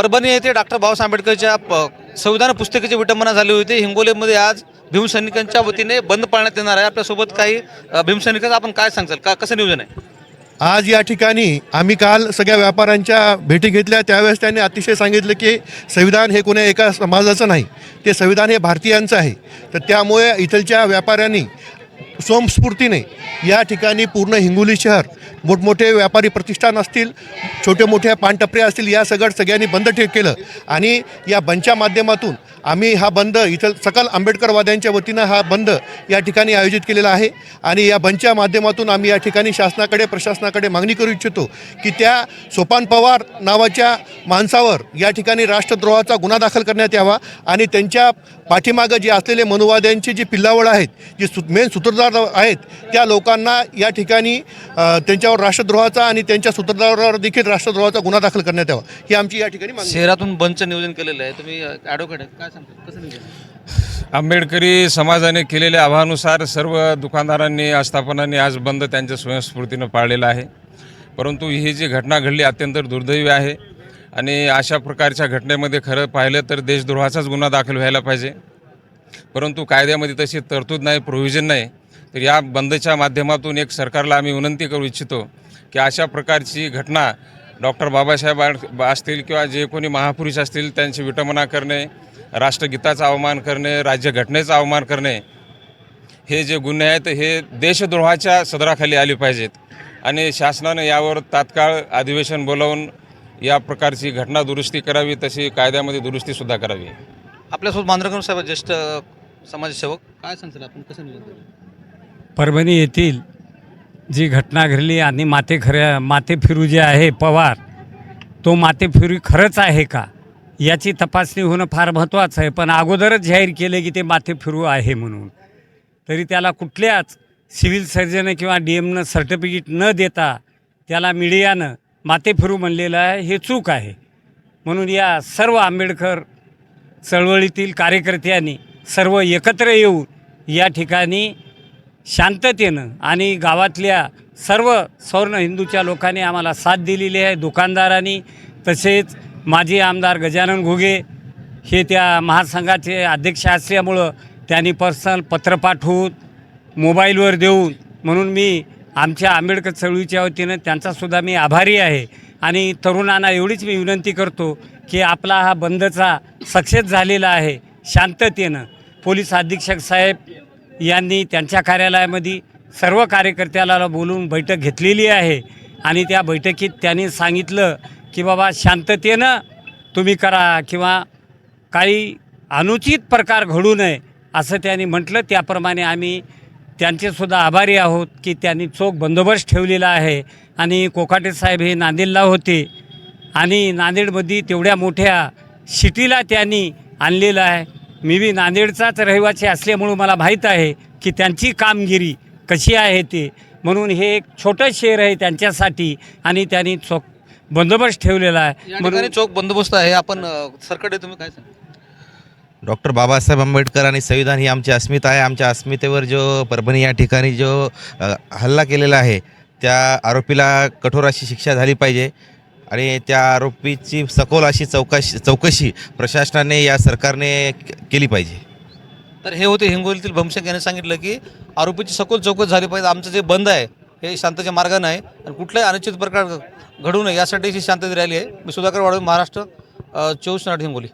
परभणी येथे डॉक्टर बाबासाहेब आंबेडकरच्या प- संविधान पुस्तकाची विटंबना झाली होती. हिंगोलीमध्ये आज भीमसैनिकांच्या वतीने बंद पाळण्यात येणार आहे. आपल्यासोबत काही भीमसैनिकांचं आपण काय सांगाल? का कसं नियोजन आहे? आज या ठिकाणी आम्ही काल सगळ्या व्यापाऱ्यांच्या भेटी घेतल्या. त्यावेळेस त्यांनी अतिशय सांगितलं की संविधान हे कोण्या एका समाजाचं नाही ते संविधान हे भारतीयांचं आहे. तर त्यामुळे इथलच्या व्यापाऱ्यांनी सोमस्फूर्तीने या ठिकाणी पूर्ण हिंगोली शहर मोठमोठे व्यापारी प्रतिष्ठान असतील छोटे मोठे पानटपरे असतील या सगळं सगळ्यांनी बंद ठे केलं. आणि या बंदच्या माध्यमातून आम्ही हा बंद इथं सकल आंबेडकरवाद्यांच्या वतीनं हा बंद या ठिकाणी आयोजित केलेला आहे. आणि या बंदच्या माध्यमातून आम्ही या ठिकाणी शासनाकडे प्रशासनाकडे मागणी करू इच्छितो की त्या सोपान पवार नावाच्या माणसावर या ठिकाणी राष्ट्रद्रोहाचा गुन्हा दाखल करण्यात यावा आणि त्यांच्या पाठीमागं जे असलेले मनुवाद्यांची जी पिल्लावळ आहेत जी सु मेन सूत्रधार आहेत त्या लोकांना या ठिकाणी त्यांच्या त्यांच्यावर राष्ट्रद्रोहाचा आणि त्यांच्या सूत्रधारावर देखील राष्ट्रद्रोहाचा गुन्हा दाखल करण्यात यावा. ही आमची या ठिकाणी मागणी आहे. शहरातून बंदचं नियोजन केलेलं आहे. तुम्ही ॲडव्होकेट काय सांगता? कसं नियोजन आहे? आंबेडकरी समाजाने केलेल्या आव्हानुसार सर्व दुकानदारांनी आस्थापनांनी आज बंद त्यांच्या स्वयंस्फूर्तीनं पाळलेला आहे. परंतु ही जी घटना घडली अत्यंत दुर्दैवी आहे आणि अशा प्रकारच्या घटनेमध्ये खरं पाहिलं तर देशद्रोहाचाच गुन्हा दाखल व्हायला पाहिजे. परंतु कायद्यामध्ये तशी तरतूद नाही प्रोव्हिजन नाही. तर या बंदच्या माध्यमातून एक सरकारला आम्ही विनंती करू इच्छितो की अशा प्रकारची घटना डॉक्टर बाबासाहेब असतील किंवा जे कोणी महापुरुष असतील त्यांची विटंबना करणे राष्ट्रगीताचा अवमान करणे राज्यघटनेचा अवमान करणे हे जे गुन्हे आहेत हे देशद्रोहाच्या सदराखाली आले पाहिजेत. आणि शासनानं यावर तात्काळ अधिवेशन बोलावून या प्रकारची घटना दुरुस्ती करावी तशी कायद्यामध्ये दुरुस्तीसुद्धा करावी. आपल्यासोबत मांजरकर साहेब ज्येष्ठ समाजसेवक. काय सांगतील आपण? कसं नियोजन परभणी येथील जी घटना घडली आणि माते खऱ्या माते फिरू जे आहे पवार तो माते फिरू खरंच आहे का? याची तपासणी होणं फार महत्त्वाचं आहे पण अगोदरच जाहीर केलं की ते माते फिरू आहे म्हणून. तरी त्याला कुठल्याच सिव्हिल सर्जन किंवा डी एमनं सर्टिफिकेट न देता त्याला मीडियानं माते फिरू म्हणलेलं आहे हे चूक आहे. म्हणून या सर्व आंबेडकर चळवळीतील कार्यकर्त्यांनी सर्व एकत्र येऊन या ठिकाणी शांततेनं आणि गावातल्या सर्व सौर्ण हिंदूच्या लोकांनी आम्हाला साथ दिलेली आहे. दुकानदारांनी तसेच माजी आमदार गजानन घुगे हे त्या महासंघाचे अध्यक्ष असल्यामुळं त्यांनी पर्सनल पत्र पाठवून मोबाईलवर देऊन म्हणून मी आमच्या आंबेडकर चळवळीच्या वतीनं त्यांचासुद्धा मी आभारी आहे. आणि तरुणांना एवढीच मी विनंती करतो की आपला हा बंदचा सक्सेस झालेला आहे शांततेनं. पोलीस अधीक्षक साहेब यांनी त्यांच्या कार्यालयामध्ये सर्व कार्यकर्त्याला बोलून बैठक घेतलेली आहे. आणि त्या बैठकीत त्यांनी सांगितलं की बाबा शांततेनं तुम्ही करा किंवा काही अनुचित प्रकार घडू नये असं त्यांनी म्हटलं. त्याप्रमाणे आम्ही त्यांचेसुद्धा आभारी आहोत की त्यांनी चोख बंदोबस्त ठेवलेला आहे. आणि कोकाटे साहेब हे नांदेडला होते. आणि नांदेडमध्ये तेवढ्या मोठ्या सिटीला त्यांनी आणलेलं आहे. मी बी नांदेडचाच रहिवासी असल्यामुळं मला माहीत आहे की त्यांची कामगिरी कशी आहे ते. म्हणून हे एक छोटं शहर आहे त्यांच्यासाठी आणि त्यांनी चोख बंदोबस्त ठेवलेला आहे. म्हणून चोख बंदोबस्त आहे. आपण सरकडे तुम्ही काय सांगा डॉक्टर बाबासाहेब आंबेडकर आणि संविधान ही आमची अस्मिता आहे. आमच्या अस्मितेवर जो परभणी या ठिकाणी जो अ, हल्ला केलेला आहे त्या आरोपीला कठोर अशी शिक्षा झाली पाहिजे. आणि त्या आरोपीची सखोल अशी चौकशी चौकशी प्रशासनाने या सरकारने केली पाहिजे. तर हे होते हिंगोलीतील भमशंक यांनी सांगितलं की आरोपीची सखोल चौकट झाली पाहिजे. आमचं जे बंद आहे हे शांततेच्या मार्गाने आहे. आणि कुठलाही अनुचित प्रकार घडू नये यासाठी ही शांतता रॅली आहे. मी सुधाकर वाढवे महाराष्ट्र चोवीस नाट हिंगोली.